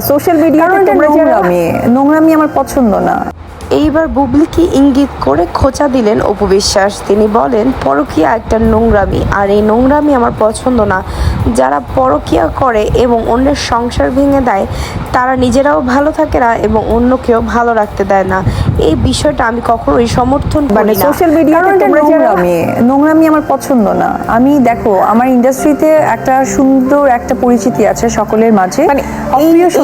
Social মিডিয়াতে তোমরা যারা নোংরামি। নোংরামি আমার পছন্দ না। এইবার বুবলিকে ইঙ্গিত করে খোঁচা দিলেন উপবিশ্বাস তিনি বলেন পরকীয়া একটা নোংরামি। আর এই নোংরামি আমার পছন্দ না। যারা পরকীয়া করে এবং অন্যের সংসার ভেঙে দেয় তারা নিজেরাও ভালো থাকে না এবং অন্যকেও ভালো রাখতে দেয় না। এই বিষয়টা আমি কখনোই সমর্থন মানে করি না সোশ্যাল মিডিয়াতে তোমরা নোংরামি নোংরামি আমার পছন্দ না। আমি দেখো আমার ইন্ডাস্ট্রিতে একটা সুন্দর একটা পরিচিতি আছে সকলের মাঝে। মানে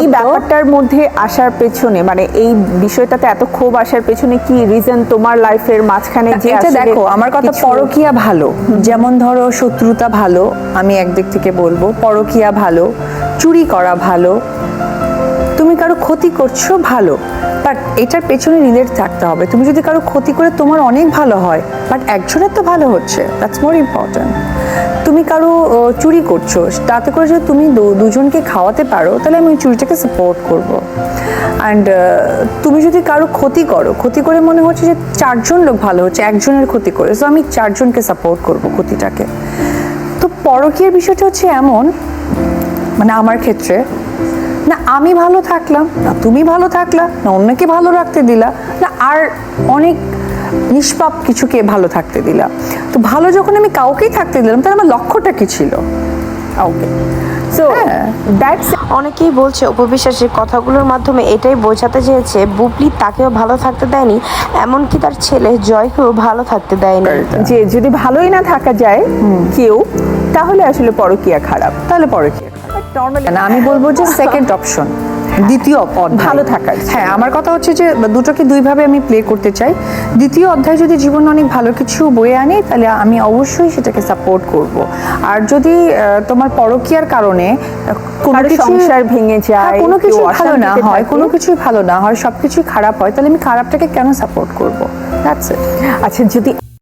এই ব্যাপারটার মধ্যে আসার পেছনে মানে এই বিষয়টাতে এত ক্ষোভ আসার পেছনে কি রিজন তোমার লাইফের মাঝখানে যে এটা দেখো আমার কথা পরকিয়া ভালো। যেমন ধরো শত্রুতা ভালো আমি একদিক থেকে বলব। পরকিয়া ভালো চুরি করা ভালো। তুমি কারও ক্ষতি করছ ভালো। বাট এটার পেছনে রিলেট থাকতে হবে। তুমি যদি কারও ক্ষতি করে তোমার অনেক ভালো হয় বাট একজনের তো ভালো হচ্ছে দ্যাটস মোর ইম্পর্ট্যান্ট তুমি কারও চুরি করছ, তাতে করে যদি তুমি দুজনকে খাওয়াতে পারো, তাহলে আমি ওই চুরিটাকে সাপোর্ট করব। অ্যান্ড তুমি যদি কারও ক্ষতি করো, ক্ষতি করে মনে হচ্ছে যে চারজন লোক ভালো হচ্ছে, একজনের ক্ষতি করে সো আমি চারজনকে সাপোর্ট করব ক্ষতিটাকে। তো পরকীয়ার বিষয়টা হচ্ছে এমন মানে আমার ক্ষেত্রে না আমি ভালো থাকলাম না তুমি ভালো থাকলা না অন্যকে ভালো রাখতে দিলা না আর অনেক নিষ্পাপ কিছুকে ভালো থাকতে দিলা। তো ভালো যখন আমি কাউকেই থাকতে দিলাম তাহলে আমার লক্ষ্যটা কি ছিল? Okay so. দ্যাটস অনেকেই বলছে উপবিশ্বাসের কথাগুলোর মাধ্যমে এটাই বোঝাতে চেয়েছে বুবলি তাকেও ভালো থাকতে দেয়নি এমনকি তার ছেলে জয়কেও ভালো থাকতে দেয়নি। যে যদি ভালোই না থাকা যায় কেউ তাহলে আসলে পরকিয়া খারাপ তাহলে পরকীয়া নর্মালি না আমি বলব যে সেকেন্ড অপশন দ্বিতীয় ভালো থাকার হ্যাঁ আমার কথা হচ্ছে যে দুটোকে দুইভাবে আমি প্লে করতে চাই। দ্বিতীয় অধ্যায় যদি জীবনে অনেক ভালো কিছু বয়ে আনে তাহলে আমি অবশ্যই সেটাকে সাপোর্ট করব। আর যদি তোমার পরকীয়ার কারণে কোনো কিছু সংসার ভেঙে যায়, হ্যাঁ, কোনো কিছু ভালো না হয় কোনো কিছুই ভালো না হয় সব কিছুই খারাপ হয় তাহলে আমি খারাপটাকে কেন সাপোর্ট করব? দ্যাটস ইট আচ্ছা যদি